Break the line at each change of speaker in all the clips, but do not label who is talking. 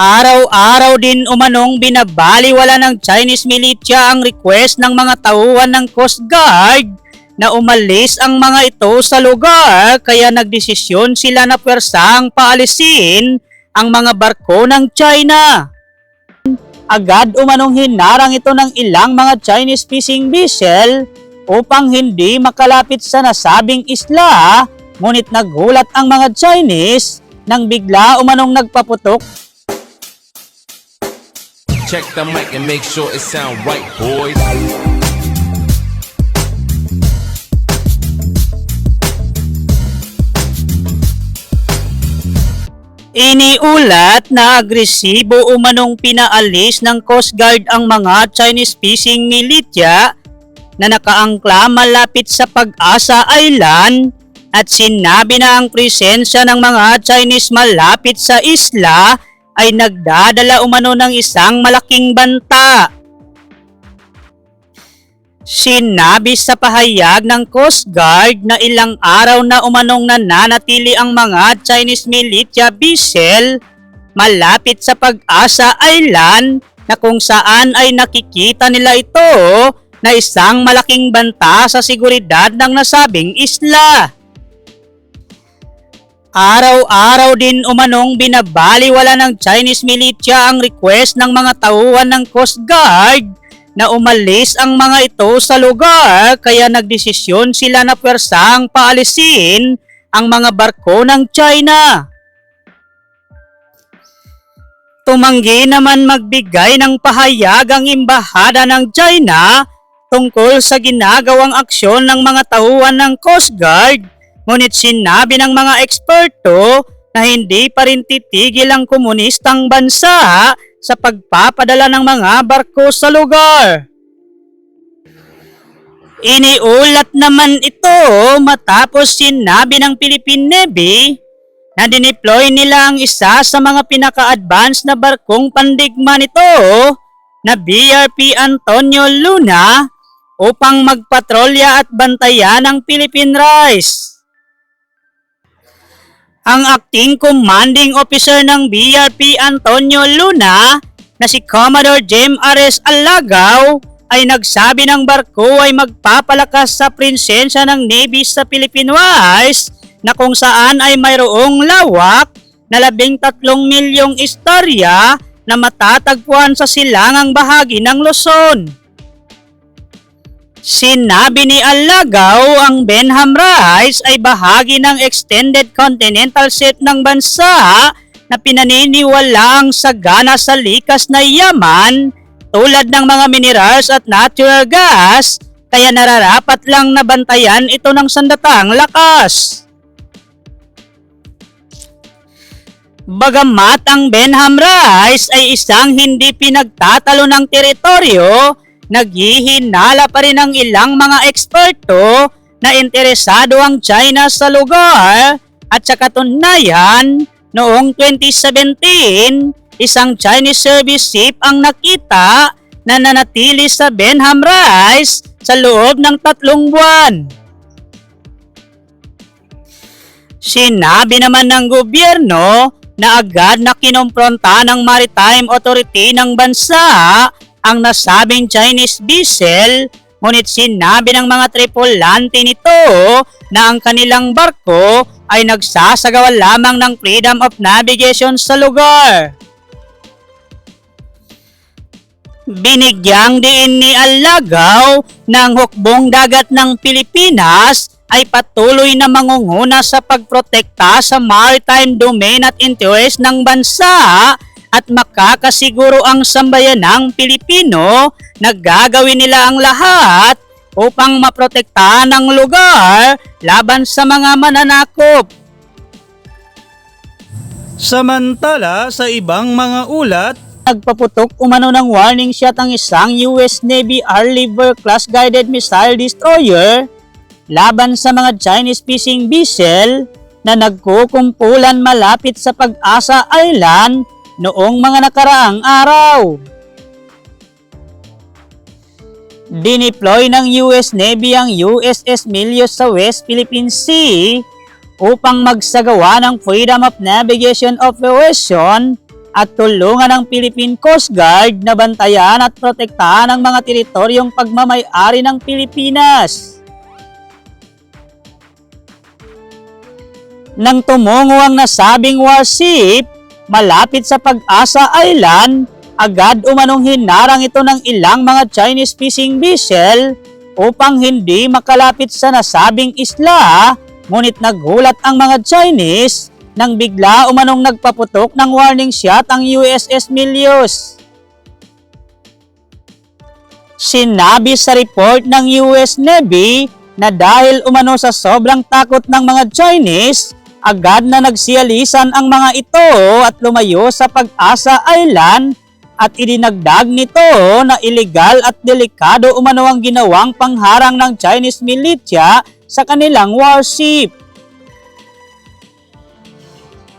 Araw-araw din umanong binabaliwala ng Chinese militia ang request ng mga tauhan ng Coast Guard na umalis ang mga ito sa lugar kaya nagdesisyon sila na pwersang paalisin ang mga barko ng China. Agad umanong hinarang ito ng ilang mga Chinese fishing vessel upang hindi makalapit sa nasabing isla ngunit nagulat ang mga Chinese nang bigla umanong nagpaputok
Check the mic and make sure it sound right, boys.
Iniulat na agresibo umanong pinaalis ng Coast Guard ang mga Chinese fishing militia na nakaangkla malapit sa Pag-asa Island at sinabi na ang presensya ng mga Chinese malapit sa isla ay nagdadala umano ng isang malaking banta. Sinabi sa pahayag ng Coast Guard na ilang araw na umanong nananatili ang mga Chinese militia vessel malapit sa Pag-asa Island na kung saan ay nakikita nila ito na isang malaking banta sa seguridad ng nasabing isla. Araw-araw din umanong binabaliwala ng Chinese militia ang request ng mga tauhan ng Coast Guard na umalis ang mga ito sa lugar kaya nagdesisyon sila na pwersang paalisin ang mga barko ng China. Tumanggi naman magbigay ng pahayag ang imbahada ng China tungkol sa ginagawang aksyon ng mga tauhan ng Coast Guard ngunit sinabi ng mga eksperto na hindi pa rin titigil ang komunistang bansa sa pagpapadala ng mga barko sa lugar. Iniulat naman ito matapos sinabi ng Philippine Navy na dineploy nila ang isa sa mga pinaka-advance na barkong pandigma nito na BRP Antonio Luna upang magpatrolya at bantayan ang Philippine Rice. Ang acting commanding officer ng BRP Antonio Luna na si Commodore Jem Ares Alagaw ay nagsabi ng barko ay magpapalakas sa prinsensya ng Navy sa Philippine Wars na kung saan ay mayroong lawak na labing tatlong milyong istorya na matatagpuan sa silangang bahagi ng Luzon. Sinabi ni Alagaw ang Benham Rice ay bahagi ng extended continental shelf ng bansa na pinaniniwalang sagana sa likas na yaman tulad ng mga minerals at natural gas kaya nararapat lang na bantayan ito ng sandatang lakas. Bagamat ang Benham Rice ay isang hindi pinagtatalo ng teritoryo, naghihinala pa rin ang ilang mga eksperto na interesado ang China sa lugar at sa katunayan, noong 2017, isang Chinese service ship ang nakita na nanatili sa Benham Rice sa loob ng tatlong buwan. Sinabi naman ng gobyerno na agad na kinompronta ng Maritime Authority ng bansa ang nasabing Chinese vessel ngunit sinabi ng mga tripulante nito na ang kanilang barko ay nagsasagawa lamang ng freedom of navigation sa lugar. Binigyang diin ni Alagaw ng hukbong dagat ng Pilipinas ay patuloy na mangunguna sa pagprotekta sa maritime domain at interest ng bansa at makakasiguro ang sambayanang Pilipino na gagawin nila ang lahat upang maprotektahan ang lugar laban sa mga mananakop. Samantala sa ibang mga ulat, nagpaputok umano ng warning shot ang isang US Navy Arleigh class guided missile destroyer laban sa mga Chinese fishing vessel na nagkukumpulan malapit sa Pag-asa Island noong mga nakaraang araw. Dineploy ng US Navy ang USS Milius sa West Philippine Sea upang magsagawa ng Freedom of Navigation Operation at tulungan ng Philippine Coast Guard na bantayan at protektahan ang mga teritoryong pagmamay-ari ng Pilipinas. Nang tumungo ang nasabing warship, malapit sa Pag-asa Island, agad umanong hinarang ito ng ilang mga Chinese fishing vessel upang hindi makalapit sa nasabing isla, ngunit nagulat ang mga Chinese nang bigla umanong nagpaputok ng warning shot ang USS Milius. Sinabi sa report ng US Navy na dahil umano sa sobrang takot ng mga Chinese, agad na nagsiyalisan ang mga ito at lumayo sa Pag-asa Island at idinagdag nito na illegal at delikado umano ang ginawang pangharang ng Chinese militia sa kanilang warship.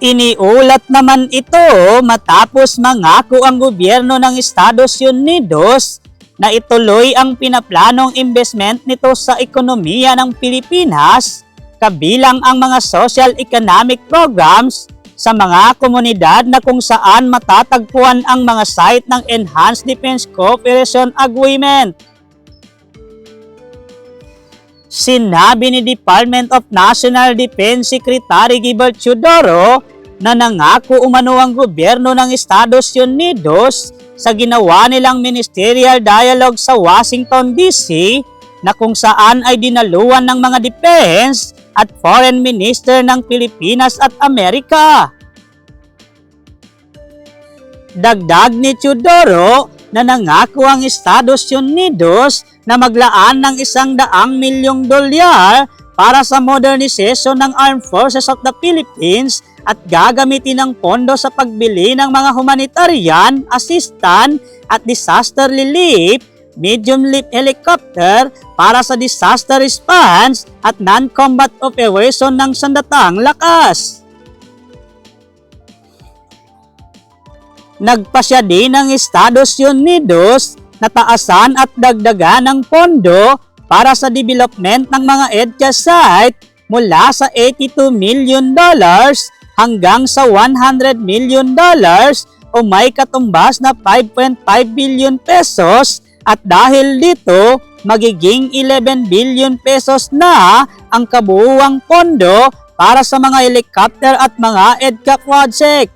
Iniulat naman ito matapos mangako ang gobyerno ng Estados Unidos na ituloy ang pinaplanong investment nito sa ekonomiya ng Pilipinas kabilang ang mga social economic programs sa mga komunidad na kung saan matatagpuan ang mga site ng Enhanced Defense Cooperation Agreement. Sinabi ni Department of National Defense Secretary Gilbert Chodoro na nangako umano ang gobyerno ng Estados Unidos sa ginawa nilang ministerial dialogue sa Washington DC na kung saan ay dinaluan ng mga defense at foreign minister ng Pilipinas at Amerika. Dagdag ni Chodoro na nangako ang Estados Unidos na maglaan ng isang daang milyong dolyar para sa modernization ng Armed Forces of the Philippines at gagamitin ang pondo sa pagbili ng mga humanitarian, assistant at disaster relief, medium lift helicopter para sa disaster response at non-combat operation ng sandatang lakas. Nagpasya din ng Estados Unidos na taasan at dagdagan ng pondo para sa development ng mga EDCA site mula sa 82 million dollars hanggang sa 100 million dollars o may katumbas na 5.5 billion pesos at dahil dito magiging 11 billion pesos na ang kabuuang pondo para sa mga helicopter at mga EDCA project.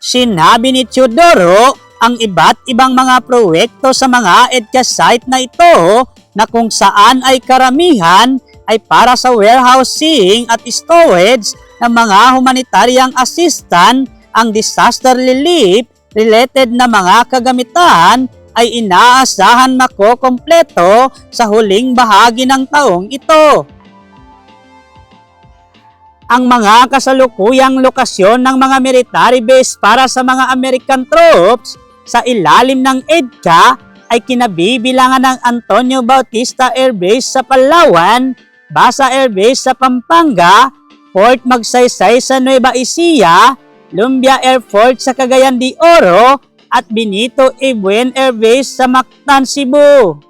Sinabi ni Teodoro ang iba't ibang mga proyekto sa mga EDCA site na ito na kung saan ay karamihan ay para sa warehousing at storage ng mga humanitariang assistant ang disaster relief related na mga kagamitan ay inaasahan makokompleto sa huling bahagi ng taong ito. Ang mga kasalukuyang lokasyon ng mga military base para sa mga American troops sa ilalim ng EDCA ay kinabibilangan ng Antonio Bautista Air Base sa Palawan, Basa Air Base sa Pampanga, Fort Magsaysay sa Nueva Ecija, Lumbia Air Fort sa Cagayan de Oro, at Benito A. Buen Air Base sa Mactan, Cebu.